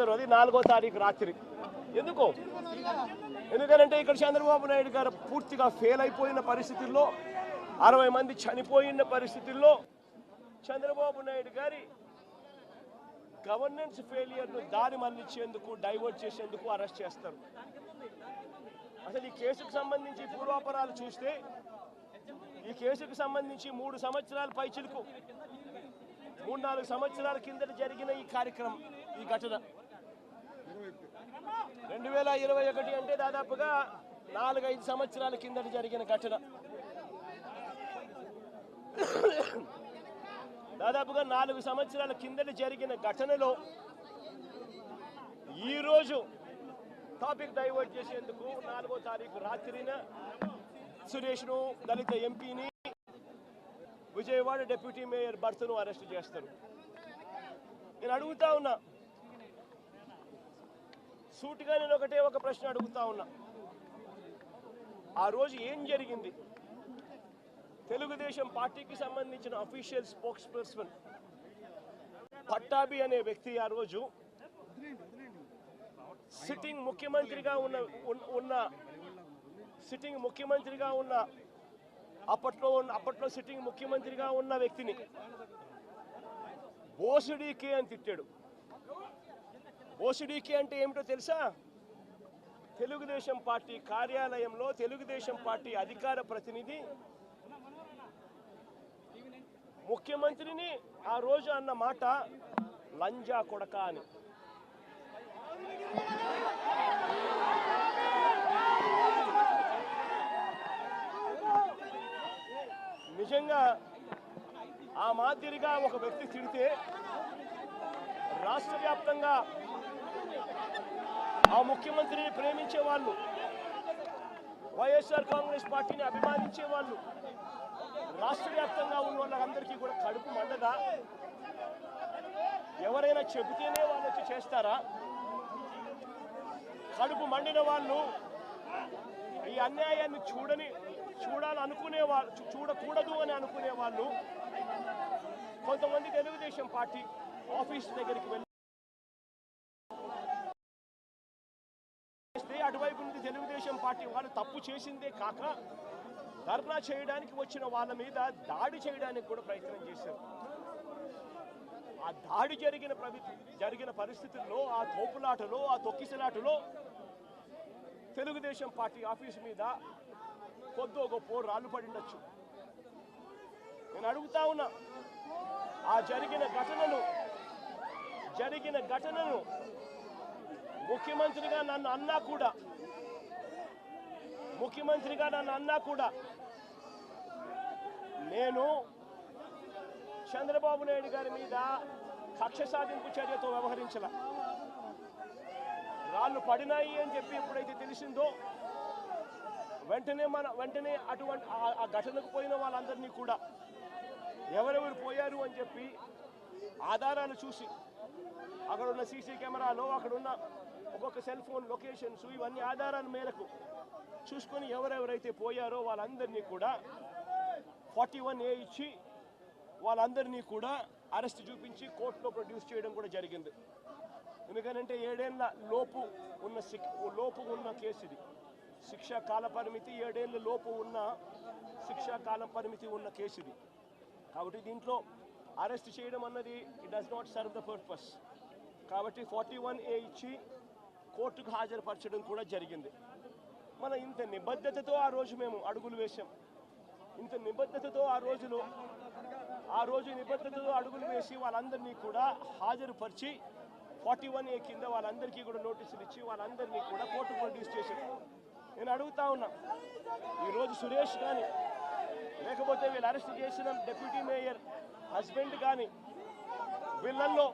చేస్తారు అది నాలుగో తారీఖు రాత్రి. ఎందుకు? ఎందుకంటే ఇక్కడ చంద్రబాబు నాయుడు గారు పూర్తిగా ఫెయిల్ అయిపోయిన పరిస్థితుల్లో అరవై మంది చనిపోయిన పరిస్థితుల్లో చంద్రబాబు నాయుడు గారి గవర్నెన్స్ ఫెయిలియర్ను దారి మళ్ళించేందుకు డైవర్ట్ చేసేందుకు అరెస్ట్ చేస్తారు. అసలు ఈ కేసుకు సంబంధించి పూర్వాపరాలు చూస్తే ఈ కేసుకు సంబంధించి మూడు సంవత్సరాల పైచిలకు మూడు నాలుగు సంవత్సరాల కిందట జరిగిన ఈ కార్యక్రమం ఈ ఘటన. రెండు వేల ఇరవై ఒకటి అంటే దాదాపుగా నాలుగైదు సంవత్సరాల కిందట జరిగిన ఘటన. దాదాపుగా నాలుగు సంవత్సరాల కిందట జరిగిన ఘటనలో ఈరోజు టాపిక్ డైవర్ట్ చేసేందుకు నాలుగో తారీఖు రాత్రిన సురేష్ను దళిత ఎంపీని విజయవాడ డిప్యూటీ మేయర్ భర్తను అరెస్ట్ చేస్తారు. నేను అడుగుతా ఉన్నా సూటిగా నేను ఒకటే ఒక ప్రశ్న అడుగుతా ఉన్నా. ఆ రోజు ఏం జరిగింది? తెలుగుదేశం పార్టీకి సంబంధించిన అఫీషియల్ స్పోక్స్ పర్సన్ పట్టాభి అనే వ్యక్తి ఆ రోజు సిట్టింగ్ ముఖ్యమంత్రిగా ఉన్న ఉన్న- ఉన్న సిట్టింగ్ ముఖ్యమంత్రిగా ఉన్న అప్పట్లో ఉన్న అప్పట్లో సిట్టింగ్ ముఖ్యమంత్రిగా ఉన్న వ్యక్తిని బోసుడీకే అని తిట్టాడు. బోసుడీకే అంటే ఏమిటో తెలుసా? తెలుగుదేశం పార్టీ కార్యాలయంలో తెలుగుదేశం పార్టీ అధికార ప్రతినిధి ముఖ్యమంత్రిని ఆ రోజు అన్న మాట లంజా కొడక అని. నిజంగా ఆ మాదిరిగా ఒక వ్యక్తి తిడితే రాష్ట్ర వ్యాప్తంగా ఆ ముఖ్యమంత్రిని ప్రేమించే వాళ్ళు వైఎస్ఆర్ కాంగ్రెస్ పార్టీని అభిమానించే వాళ్ళు రాష్ట్ర వ్యాప్తంగా ఉన్న వాళ్ళందరికీ కూడా కడుపు మండదా? ఎవరైనా చెబితేనే వాళ్ళు వచ్చి చేస్తారా? కడుపు మండిన వాళ్ళు ఈ అన్యాయాన్ని చూడని చూడాలనుకునే వాళ్ళు చూడకూడదు అని అనుకునే వాళ్ళు కొంతమంది తెలుగుదేశం పార్టీ ఆఫీస్ దగ్గరికి వెళ్ళి తెలుగుదేశం వాళ్ళు తప్పు చేసిందే కాక ధర్నా చేయడానికి వచ్చిన వాళ్ళ మీద దాడి చేయడానికి కూడా ప్రయత్నం చేశారు. ఆ దాడి జరిగిన జరిగిన పరిస్థితుల్లో ఆ తోపులాటలో ఆ తొక్కిసలాటలో తెలుగుదేశం పార్టీ ఆఫీస్ మీద కొద్దో గొప్ప రాళ్ళు పడిండొచ్చు నేను అడుగుతా ఉన్నా ఆ జరిగిన ఘటనను జరిగిన ఘటనను ముఖ్యమంత్రిగా నన్ను అన్నా కూడా ముఖ్యమంత్రిగా నన్ను అన్నా కూడా నేను చంద్రబాబు నాయుడు గారి మీద కక్ష సాధింపు చర్యతో వ్యవహరించాల. రాళ్ళు పడినాయి అని చెప్పి ఎప్పుడైతే తెలిసిందో వెంటనే మన వెంటనే అటువంటి ఆ- ఆ ఘటనకు పోయిన వాళ్ళందరినీ కూడా ఎవరెవరు పోయారు అని చెప్పి ఆధారాలు చూసి అక్కడ ఉన్న సీసీ కెమెరాలో అక్కడ ఉన్న ఒక్కొక్క సెల్ ఫోన్ లొకేషన్స్ ఇవన్నీ ఆధారాల మేరకు చూసుకొని ఎవరెవరైతే పోయారో వాళ్ళందరినీ కూడా ఫార్టీ వన్ ఏ ఇచ్చి వాళ్ళందరినీ కూడా అరెస్ట్ చూపించి కోర్టులో ప్రొడ్యూస్ చేయడం కూడా జరిగింది. ఎందుకంటే ఏడేళ్ళ లోపు ఉన్న లోపు ఉన్న కేసు ఇది. శిక్షా కాల పరిమితి ఏడేళ్ళ లోపు ఉన్న శిక్షా కాల పరిమితి ఉన్న కేసు ఇది. కాబట్టి దీంట్లో అరెస్ట్ చేయడం అన్నది it does not serve the purpose కాబట్టి ఫార్టీ వన్ ఏ ఇచ్చి కోర్టుకు హాజరుపరచడం కూడా జరిగింది. మన ఇంత నిబద్ధతతో ఆ రోజు మేము అడుగులు వేశాం. ఇంత నిబద్ధతతో ఆ రోజులో ఆ రోజు నిబద్ధతతో అడుగులు వేసి వాళ్ళందరినీ కూడా హాజరుపరిచి ఫార్టీ వన్ ఏ కింద వాళ్ళందరికీ కూడా నోటీసులు ఇచ్చి వాళ్ళందరినీ కూడా కోర్టు ప్రొడ్యూస్ చేశారు నేను అడుగుతా ఉన్నా ఈరోజు సురేష్ కానీ లేకపోతే వీళ్ళు అరెస్ట్ చేసిన డెప్యూటీ మేయర్ హస్బెండ్ కానీ వీళ్ళల్లో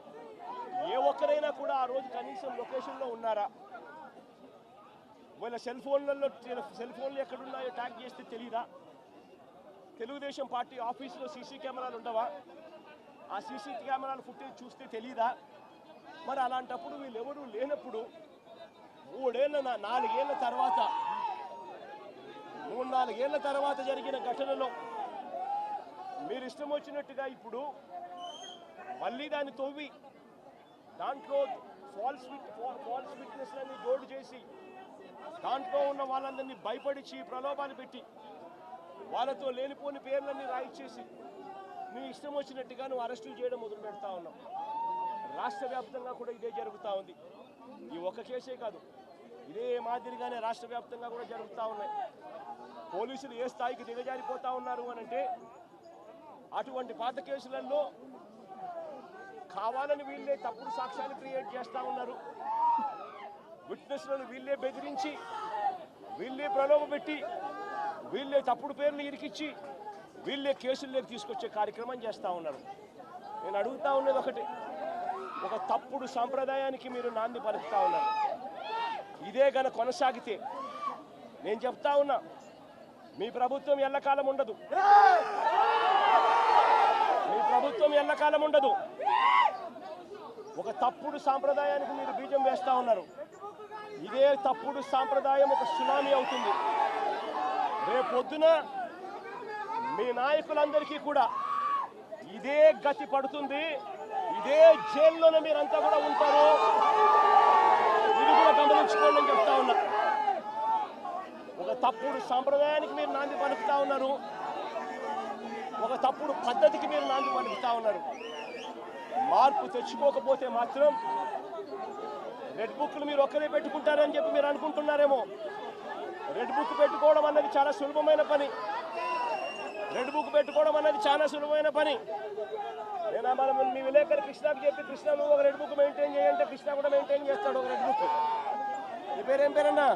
ఏ ఒక్కరైనా కూడా ఆ రోజు కనీసం లొకేషన్లో ఉన్నారా? వీళ్ళ సెల్ ఫోన్లలో సెల్ ఫోన్లు ఎక్కడున్నాయో ట్యాగ్ చేస్తే తెలియదా తెలుగుదేశం పార్టీ ఆఫీసులో సీసీ కెమెరాలు ఉండవా? ఆ సీసీ కెమెరాల ఫుటేజ్ చూస్తే తెలియదా మరి అలాంటప్పుడు వీళ్ళెవరూ లేనప్పుడు మూడేళ్ళ నాలుగేళ్ళ తర్వాత మూడు నాలుగేళ్ళ తర్వాత జరిగిన ఘటనలో మీరు ఇష్టం వచ్చినట్టుగా ఇప్పుడు మళ్ళీ దాన్ని తవ్వి దాంట్లో ఫాల్స్ ఫాల్స్ కేసులన్నీ జోడు చేసి దాంట్లో ఉన్న వాళ్ళందరినీ భయపడిచి ప్రలోభాలు పెట్టి వాళ్ళతో లేనిపోని పేర్లన్నీ రాయిచ్చేసి నీ ఇష్టం వచ్చినట్టుగా నువ్వు అరెస్టులు చేయడం మొదలు పెడతా ఉన్నావు. రాష్ట్ర వ్యాప్తంగా కూడా ఇదే జరుగుతూ ఉంది. ఈ ఒక్క కేసే కాదు ఇదే మాదిరిగానే రాష్ట్ర వ్యాప్తంగా కూడా జరుగుతూ ఉన్నాయి. పోలీసులు ఏ స్థాయికి దిగజారిపోతా ఉన్నారు అని అంటే అటువంటి పాత కేసులలో కావాలని వీళ్ళే తప్పుడు సాక్ష్యాలు క్రియేట్ చేస్తూ ఉన్నారు. విట్నెస్లను వీళ్ళే బెదిరించి వీళ్ళే ప్రలోభ పెట్టి వీళ్ళే తప్పుడు పేర్లు ఇరికిచ్చి వీళ్ళే కేసుల్లోకి తీసుకొచ్చే కార్యక్రమం చేస్తూ ఉన్నారు. నేను అడుగుతా ఉన్నది ఒకటి. ఒక తప్పుడు సాంప్రదాయానికి మీరు నాంది పలుకుతా ఉన్నారు. ఇదే గన కొనసాగితే నేను చెప్తా ఉన్నా మీ ప్రభుత్వం ఎల్లకాలం ఉండదు. మీ ప్రభుత్వం ఎల్లకాలం ఉండదు. ఒక తప్పుడు సాంప్రదాయానికి మీరు బీజం వేస్తూ ఉన్నారు. ఇదే తప్పుడు సాంప్రదాయం ఒక సునామీ అవుతుంది. రేపొద్దున మీ నాయకులందరికీ కూడా ఇదే గతి పడుతుంది. ఇదే జైల్లోనే మీరంతా కూడా ఉంటారు. ఇది కూడా గమనించుకోండి అని చెప్తా ఉన్నా. ఒక తప్పుడు సాంప్రదాయానికి మీరు నాంది పలుకుతా ఉన్నారు. ఒక తప్పుడు పద్ధతికి మీరు నాంది పలుకుతా ఉన్నారు. మార్పు తెచ్చుకోకపోతే మాత్రం రెడ్ బుక్లు మీరు ఒక్కరే పెట్టుకుంటారని చెప్పి మీరు అనుకుంటున్నారేమో. రెడ్ బుక్ పెట్టుకోవడం అన్నది చాలా సులభమైన పని. రెడ్ బుక్ పెట్టుకోవడం అన్నది చాలా సులభమైన పని. నేను మనం మీ విలేకరు కృష్ణకి చెప్పి కృష్ణ నువ్వు ఒక రెడ్ బుక్ మెయింటైన్ చేయంటే కృష్ణ కూడా మెయింటైన్ చేస్తాడు ఒక రెడ్ బుక్. నీ పేరేం పేరన్నా?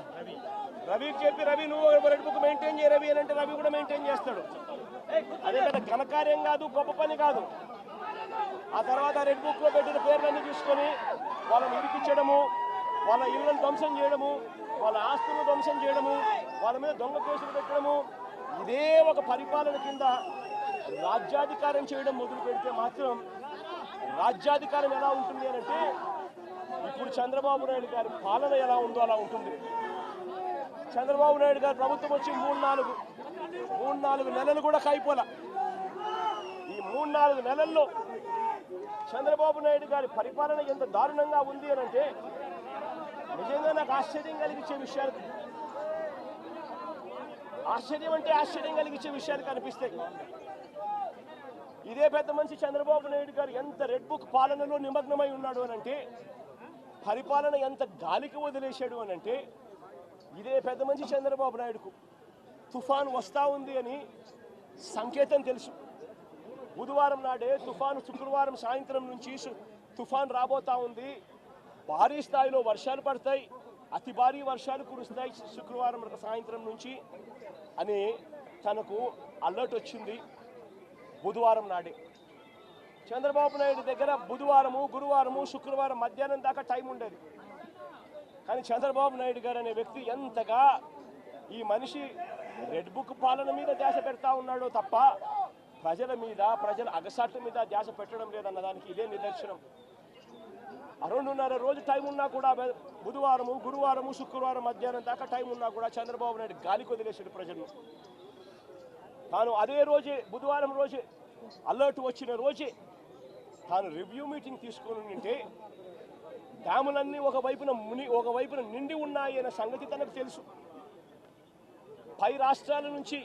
రవికి చెప్పి రవి నువ్వు ఒక రెడ్ బుక్ మెయింటైన్ చేయ రవి అని అంటే రవి కూడా మెయింటైన్ చేస్తాడు. అదే కదా ఘనకార్యం కాదు గొప్ప పని కాదు. ఆ తర్వాత రెడ్ బుక్లో పెట్టిన పేర్లన్నీ తీసుకొని వాళ్ళని ఇరికించడము వాళ్ళ ఇళ్ళను ధ్వంసం చేయడము వాళ్ళ ఆస్తులను ధ్వంసం చేయడము వాళ్ళ మీద దొంగ కేసులు పెట్టడము ఇదే ఒక పరిపాలన కింద రాజ్యాధికారం చేయడం మొదలు పెడితే మాత్రం రాజ్యాధికారం ఎలా ఉంటుంది అని అంటే ఇప్పుడు చంద్రబాబు నాయుడు గారి పాలన ఎలా ఉందో అలా ఉంటుంది. చంద్రబాబు నాయుడు గారు ప్రభుత్వం వచ్చి మూడు నాలుగు మూడు నాలుగు నెలలు కూడా కైపోలా ఈ మూడు నాలుగు నెలల్లో చంద్రబాబు నాయుడు గారి పరిపాలన ఎంత దారుణంగా ఉంది అని అంటే నిజంగా నాకు ఆశ్చర్యం కలిగించే విషయాలు ఆశ్చర్యం అంటే ఆశ్చర్యం కలిగించే విషయాలు కనిపిస్తాయి. ఇదే పెద్ద మనిషి చంద్రబాబు నాయుడు గారు ఎంత రెడ్ బుక్ పాలనలో నిమగ్నమై ఉన్నాడు అని అంటే పరిపాలన ఎంత గాలికి వదిలేశాడు అని అంటే ఇదే పెద్ద మనిషి చంద్రబాబు నాయుడుకు తుఫాన్ వస్తా ఉంది అని సంకేతం తెలుసు. బుధవారం నాడే తుఫాను శుక్రవారం సాయంత్రం నుంచి తుఫాన్ రాబోతా ఉంది. భారీ స్థాయిలో వర్షాలు పడతాయి. అతి భారీ వర్షాలు కురుస్తాయి శుక్రవారం సాయంత్రం నుంచి అని తనకు అలర్ట్ వచ్చింది బుధవారం నాడే. చంద్రబాబు నాయుడు దగ్గర బుధవారము గురువారము శుక్రవారం మధ్యాహ్నం దాకా టైం ఉండేది. కానీ చంద్రబాబు నాయుడు గారు అనే వ్యక్తి ఎంతగా ఈ మనిషి రెడ్ బుక్ పాలన మీద ధ్యాస పెడతా ఉన్నాడో తప్ప ప్రజల మీద ప్రజల అగసాట్ల మీద ధ్యాస పెట్టడం లేదన్న దానికి ఇదే నిదర్శనం. రెండున్నర రోజు టైం ఉన్నా కూడా బుధవారము గురువారము శుక్రవారం మధ్యాహ్నం దాకా టైం ఉన్నా కూడా చంద్రబాబు నాయుడు గాలి వదిలేసాడు ప్రజలను. తాను అదే రోజే బుధవారం రోజే అలర్ట్ వచ్చిన రోజే తాను రివ్యూ మీటింగ్ తీసుకొని ఉంటే డ్యాములన్నీ ఒకవైపున ముని ఒకవైపున నిండి ఉన్నాయి అనే సంగతి తనకు తెలుసు. పై రాష్ట్రాల నుంచి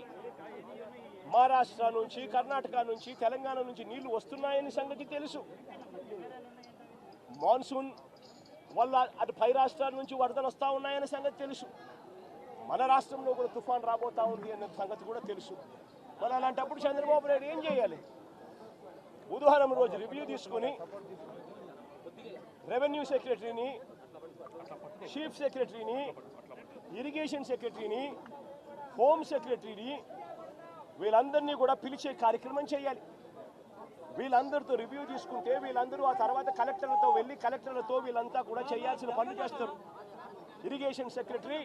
మహారాష్ట్ర నుంచి కర్ణాటక నుంచి తెలంగాణ నుంచి నీళ్ళు వస్తున్నాయని సంగతి తెలుసు. మాన్సూన్ వల్ల అటు పై రాష్ట్రాల నుంచి వరదలు వస్తూ ఉన్నాయనే సంగతి తెలుసు. మన రాష్ట్రంలో కూడా తుఫాన్ రాబోతా ఉంది అనే సంగతి కూడా తెలుసు. మరి అలాంటప్పుడు చంద్రబాబు నాయుడు ఏం చేయాలి? బుధవారం రోజు రివ్యూ తీసుకొని రెవెన్యూ సెక్రటరీని చీఫ్ సెక్రటరీని ఇరిగేషన్ సెక్రటరీని హోమ్ సెక్రటరీని వీళ్ళందరినీ కూడా పిలిచే కార్యక్రమం చేయాలి. వీళ్ళందరితో రివ్యూ తీసుకుంటే వీళ్ళందరూ ఆ తర్వాత కలెక్టర్లతో వెళ్ళి కలెక్టర్లతో వీళ్ళంతా కూడా చేయాల్సిన పనులు చేస్తారు. ఇరిగేషన్ సెక్రటరీ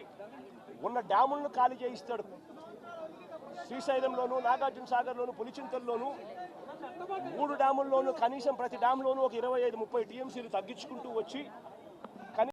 ఉన్న డ్యాములను ఖాళీ చేయిస్తాడు. శ్రీశైలంలోను నాగార్జున సాగర్లోను పులిచింతల్లోను మూడు డ్యాముల్లోనూ కనీసం ప్రతి డ్యామ్లోనూ ఒక ఇరవై ఐదు ముప్పై టీఎంసీలు తగ్గించుకుంటూ వచ్చి